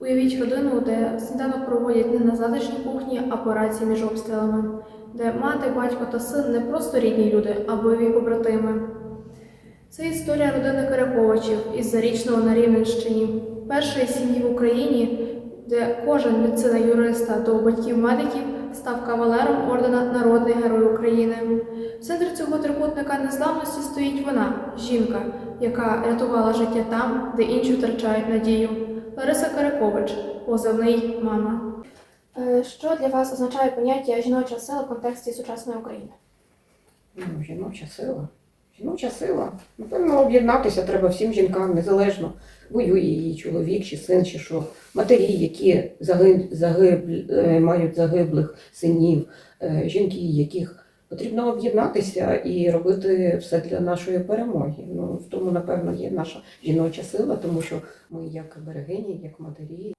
Уявіть родину, де сніданок проводять не на затишній кухні, а по рації між обстрілами, де мати, батько та син не просто рідні люди, а бойові побратими. Це історія родини Киряковичів із Зарічного на Рівненщині, першої сім'ї в Україні, де кожен від сина юриста до батьків медиків став кавалером ордена Народний Герой України. В центрі цього трикутника незламності стоїть вона, жінка, яка рятувала життя там, де інші втрачають надію. Лариса Каракович, позивний мама. Е, Що для вас означає поняття жіноча сила в контексті сучасної України? Ну, жіноча сила. Жіноча сила. Напевно, об'єднатися треба всім жінкам, незалежно, воює її чоловік, чи син, чи що. Матері, які загиб, загиб, е, мають загиблих синів, е, жінки, яких потрібно об'єднатися і робити все для нашої перемоги. Ну, в тому, напевно, є наша жіноча сила, тому що ми як берегині, як матері,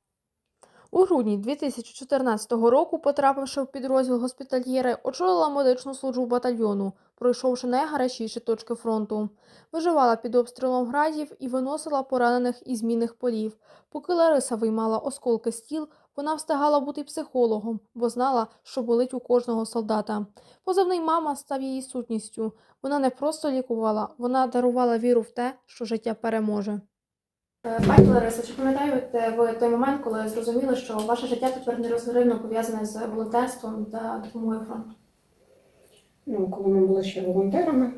У грудні 2014 року, потрапивши в підрозділ госпітальєри, очолила медичну службу батальйону, пройшовши найгарячіші точки фронту. Виживала під обстрілом градів і виносила поранених із мінних полів. Поки Лариса виймала осколки з тіл, вона встигала бути психологом, бо знала, що болить у кожного солдата. Позивний мама став її сутністю. Вона не просто лікувала, вона дарувала віру в те, що життя переможе. Пані Лариса, чи пам'ятаєте ви той момент, коли зрозуміли, що ваше життя тепер нерозривно пов'язане з волонтерством та допомогою фронту? Ну, коли ми були ще волонтерами,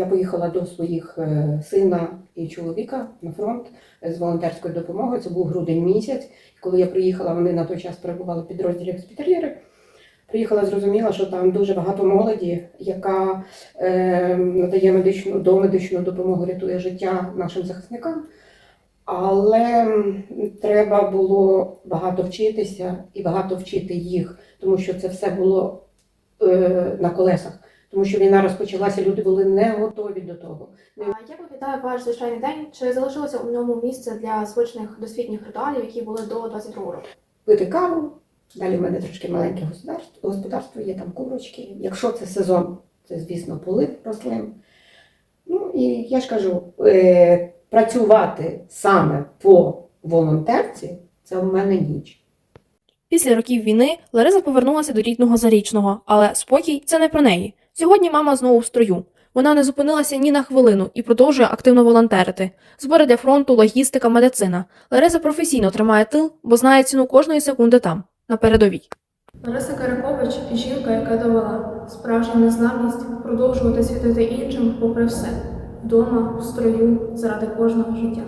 я поїхала до своїх е, сина і чоловіка на фронт з волонтерською допомогою. Це був грудень місяць. Коли я приїхала, вони на той час перебували в підрозділі госпітальєри. Приїхала, зрозуміла, що там дуже багато молоді, яка е, надає медичну домедичну допомогу, рятує життя нашим захисникам. Але треба було багато вчитися і багато вчити їх, тому що це все було е, на колесах. Тому що війна розпочалася, люди були не готові до того. А Як виглядає ваш звичайний день? Чи залишилося у ньому місце для звичних досвітніх ритуалів, які були до 22 року? Пити каву. Далі в мене трошки маленьке господарство, господарство є там курочки. Якщо це сезон, це, звісно, полив рослин. Ну і я ж кажу, е, працювати саме по волонтерці це в мене ніч. Після років війни Лариса повернулася до рідного зарічного, але спокій це не про неї. Сьогодні мама знову в строю. Вона не зупинилася ні на хвилину і продовжує активно волонтерити. Збори для фронту, логістика, медицина. Лариса професійно тримає тил, бо знає ціну кожної секунди там, на передовій. Лариса Каракович жінка, яка довела справжню незламність продовжувати світити іншим попри все вдома, в строю, заради кожного життя.